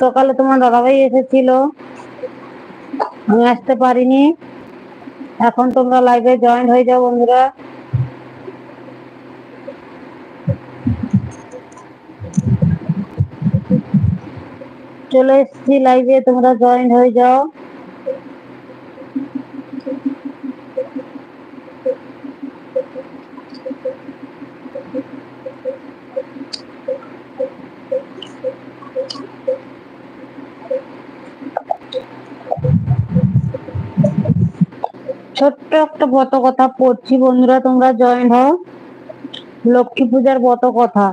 সকালে তোমার দাদাভাই এসেছিল। আমি আসতে পারিনি। এখন তোমরা লাইভে জয়েন হয়ে যাও বন্ধুরা। চলে এসেছি লাইভে তোমরা জয়েন হয়ে যাও। ছোট্ট একটা ব্রত কথা পড়ছি, বন্ধুরা, তোমরা জয়েন হও। লক্ষ্মী পূজার ব্রত কথা।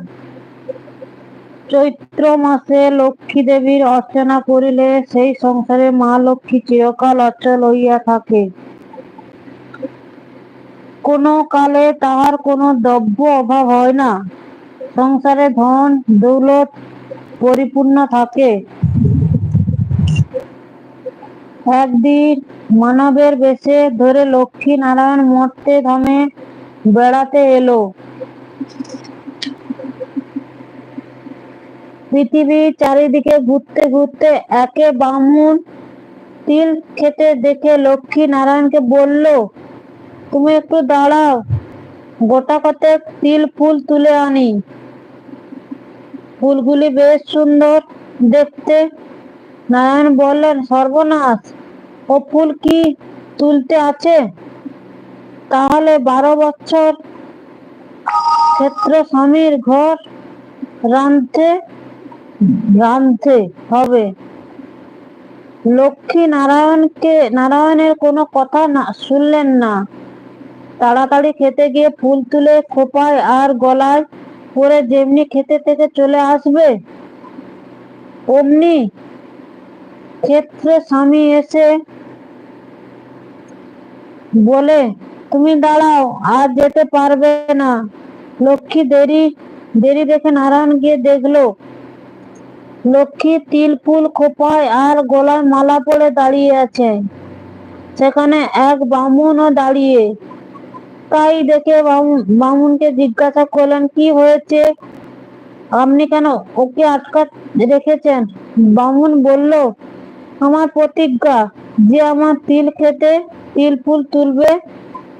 চৈত্র মাসে লক্ষ্মী দেবীর অর্চনা করিলে সেই সংসারে মা লক্ষ্মী চিরকাল অচল হইয়া থাকে। কোনো কালে তাহার কোনো দ্রব্য অভাব হয় না। সংসারে ধন, দৌলত পরিপূর্ণ থাকে। একদিন মানবের বেশে ধরে লক্ষ্মী নারায়ণ মর্তে ধামে বেড়াতে এলো। পৃথিবীর চারিদিকে ঘুরতে ঘুরতে একে বামুন তিল খেতে দেখে লক্ষ্মী নারায়ণকে বলল, তুমি একটু দাঁড়াও, গোটা কতেক তিল ফুল তুলে আনি। ফুলগুলি বেশ সুন্দর দেখতে। নারায়ণ বললেন, সর্বনাশ ও ফুল কি তুলতে আছে? তাহলে বারো বছর ক্ষেত্র স্বামীর ঘর রাঁধতে রাঁধতে হবে। লক্ষ্মী নারায়ণকে নারায়ণের কোনো কথা না, শুনলেন না। তাড়াতাড়ি খেতে গিয়ে ফুল তুলে খোপায় আর গলায় পরে যেমনি খেতে থেকে চলে আসবে, অমনি ক্ষেত্রে স্বামী এসে বলে, তুমি দাঁড়াও, আর যেতে পারবে না। লক্ষ্মী দেরি দেরি দেখে নারায়ণ গিয়ে দেখল, লক্ষ্মী তিল, ফুল, খোপায় আর গলায় মালা পরে দাঁড়িয়ে আছে। সেখানে এক বামুনও দাঁড়িয়ে। তাই দেখে বামুন বামুনকে জিজ্ঞাসা করলেন, কি হয়েছে? আপনি কেন ওকে আটকা রেখেছেন? বামুন বলল আমার প্রতিজ্ঞা, যে আমার তিল খেতে তিল ফুল তুলবে,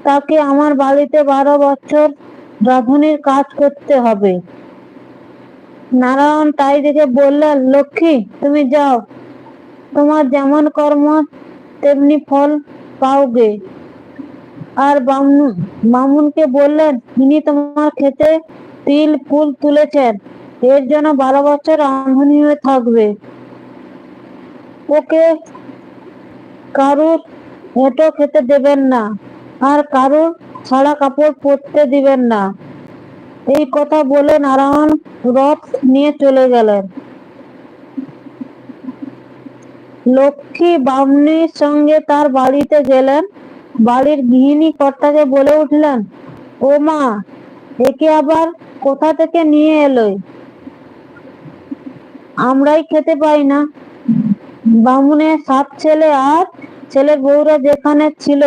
তাকে আমার বাড়িতে বারো বছর রাঁধুনির কাজ করতে হবে। নারায়ণ তাই দেখে বললেন, লক্ষ্মী, তুমি যাও। তোমার যেমন কর্ম, তেমনি ফল পাওগে। আর বামুন, বামুনকে বললেন তিনি তোমার খেতে তিল ফুল তুলেছেন, এর জন্য বারো বছর রাঁধুনি হয়ে থাকবে। ওকে কারুর এটো খেতে দেবেন না, আর কারুর ছাড়া কাপড় পরতে দিবেন না। এই কথা বলে নারায়ণ রথ নিয়ে চলে গেলেন। লক্ষ্মী বামনির সঙ্গে তার বাড়িতে গেলেন। বাড়ির গৃহিণী কর্তাকে বলে উঠলেন, ও মা, একে আবার কোথা থেকে নিয়ে এলোই আমরাই খেতে পাই না। বামুনের সাত ছেলে আর ছেলের বউরা যেখানে ছিল,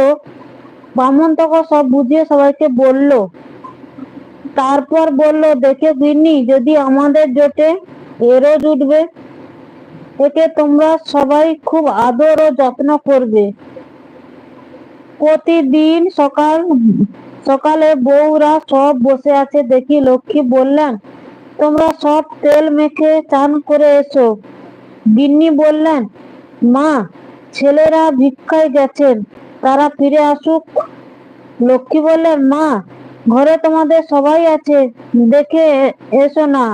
বামুন তখন সব বুঝিয়ে সবাইকে বলল। তারপর বলল, দেখে গিন্নি, যদি আমাদের জোটে এরও জুটবে একে তোমরা সবাই খুব আদর ও যত্ন করবে। প্রতিদিন সকাল, সকালে বউরা সব বসে আছে দেখি লক্ষ্মী বললেন, তোমরা সব তেল মেখে চান করে এসো। গিন্নি বললেন, মা, ছেলেরা ভিক্ষায় গেছেন, তারা ফিরে আসুক? লক্ষ্মী বললেন, মা, ঘরে তোমাদের সবাই আছে, দেখে এসো না।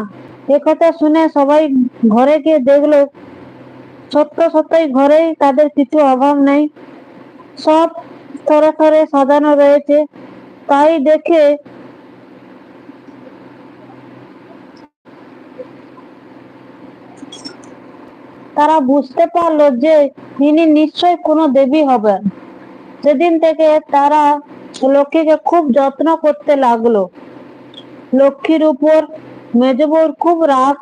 একথা শুনে সবাই ঘরে গিয়ে দেখল, সত্য সত্যই ঘরেই তাদের কিছু অভাব নেই। সব স্তরে স্তরে সাজানো রয়েছে। তাই দেখে তারা বুঝতে পারল যে ইনি নিশ্চয় কোনো দেবী হবেন। সেদিন থেকে তারা লক্ষ্মীকে খুব যত্ন করতে লাগল। লক্ষ্মীর উপর মেজবউর খুব রাগ।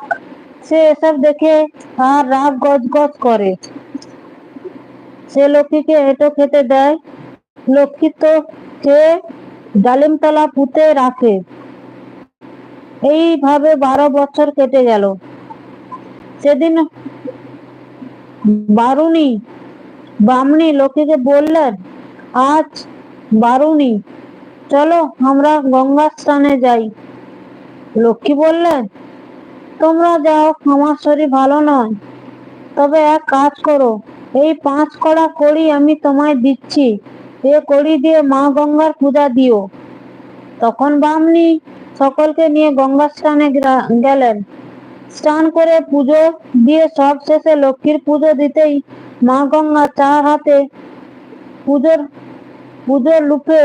সে এসব দেখে তার রাগ গজগজ করে। সে লক্ষ্মীকে এটো খেতে দেয়। লক্ষ্মী তো খেয়ে ডালিমতলা পুঁতে রাখে। এইভাবে বারো বছর কেটে গেল। সেদিন বারুনি বামনি লক্ষ্মীকে বললেন, আজ বারুনি চলো আমরা গঙ্গা স্নানে যাই। লক্ষ্মী বললেন, তোমরা যাও, আমার শরীর ভালো নয়। তবে এক কাজ করো, এই পাঁচ কড়া কড়ি আমি তোমায় দিচ্ছি, এ কড়ি দিয়ে মা গঙ্গার পূজা দিও। তখন বামনি সকলকে নিয়ে গঙ্গা গ্রা- গেলেন। স্নান করে পুজো দিয়ে সব শেষে লক্ষ্মীর পুজো দিতেই মা গঙ্গা চার হাতে পুজোর পুজোর লুপে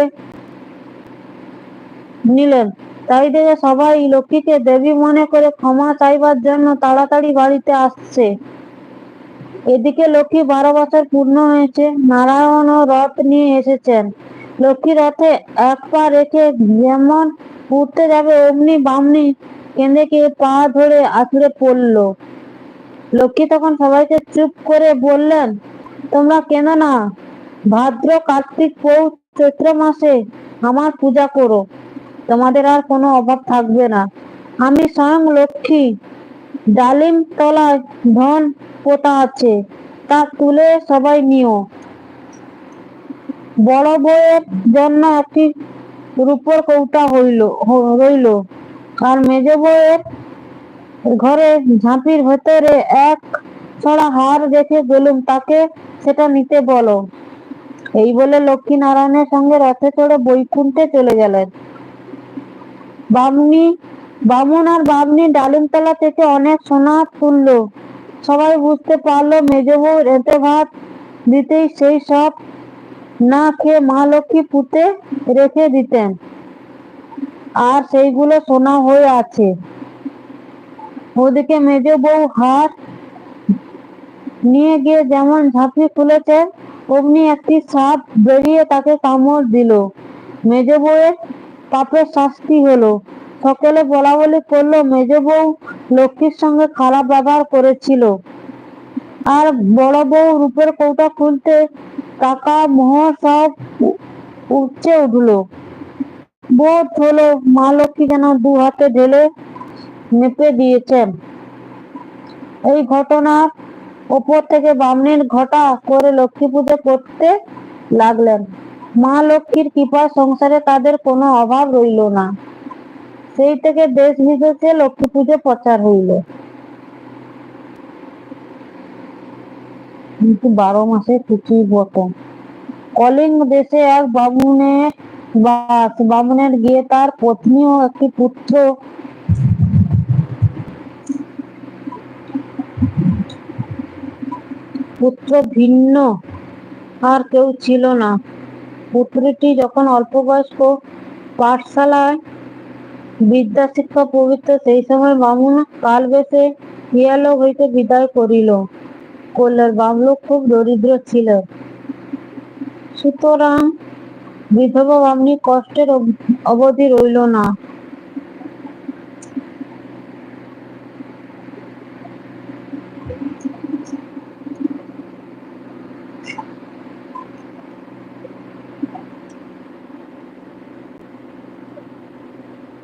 নিলেন। তাই দেখে সবাই লক্ষ্মীকে দেবী মনে করে ক্ষমা চাইবার জন্য তাড়াতাড়ি বাড়িতে আসছে। এদিকে লক্ষ্মী বারো বছর পূর্ণ হয়েছে নারায়ণও রথ নিয়ে এসেছেন। লক্ষ্মী রথে এক পা রেখে যেমন উঠতে যাবে, অমনি বামনি কেঁদে কে পা ধরে আছড়ে পড়ল। লক্ষ্মী তখন সবাইকে চুপ করে বললেন, তোমরা কেঁদো না। ভাদ্র কার্তিক পৌষ চৈত্র মাসে আমার পূজা করো। তোমাদের আর কোনো অভাব থাকবে না। আমি স্বয়ং লক্ষ্মী। ডালিম তলায় ধন পোতা আছে, তা তুলে সবাই নিও। বড় বউয়ের জন্য একটি রূপর কৌটা হইল রইল। আর মেজ বউয়ের ঘরে ঝাঁপির ভেতরে এক ছড়া হার রেখে গেলুম তাকে সেটা নিতে বলো। এই বলে লক্ষ্মী নারায়ণের সঙ্গে রথে চড়ে বৈকুণ্ঠে চলে গেলেন। বামনি, বামুন আর বামনি ডালিমতলা থেকে অনেক সোনা তুললো। সবাই বুঝতে পারল মেজ বউ রেতে ভাত দিতেই সেই সব না খেয়ে মা লক্ষ্মী পুঁতে রেখে দিতেন। আর সেইগুলো সোনা হয়ে আছে। ওদিকে মেজ বউ হাত নিয়ে গিয়ে যেমন ঝাঁপি খুলেছে অমনি একটি সাপ বেরিয়ে তাকে কামড় দিল। মেজ বউয়ের পাপের শাস্তি হলো। সকলে বলা বলি করল, মেজ বউ লক্ষ্মীর সঙ্গে খারাপ ব্যবহার করেছিল। আর বড় বউ রূপের কৌটা খুলতে টাকা মোহর সব উ- উপচে উঠল। বোধ হলো মা লক্ষ্মী যেন দু হাতে ঢেলে মেপে দিয়েছেন। এই ঘটনার ওপর থেকে বামনের ঘটা করে লক্ষ্মী পুজো করতে লাগলেন। মা লক্ষ্মীর কৃপায় সংসারে তাদের কোনো অভাব রইল না। সেই থেকে দেশ বিদেশে লক্ষ্মী পুজো প্রচার হইল। কিন্তু বারো মাসে কিছুই বটে কলিঙ্গ দেশে এক বামুনের বাস বামুনের গিয়ে তার পত্নী ও একটি পুত্র। পুত্র ভিন্ন, আর কেউ ছিল না। পুত্রটি যখন অল্প বয়স্ক পাঠশালায় বিদ্যা শিক্ষা পবিত্র, সেই সময় বামুন কাল বেশে ইয়ালোক হইতে বিদায় করিল। করলেন বামলোক খুব দরিদ্র ছিল। সুতরাং বিধবা বামনি কষ্টের অব- অবধি রইল না।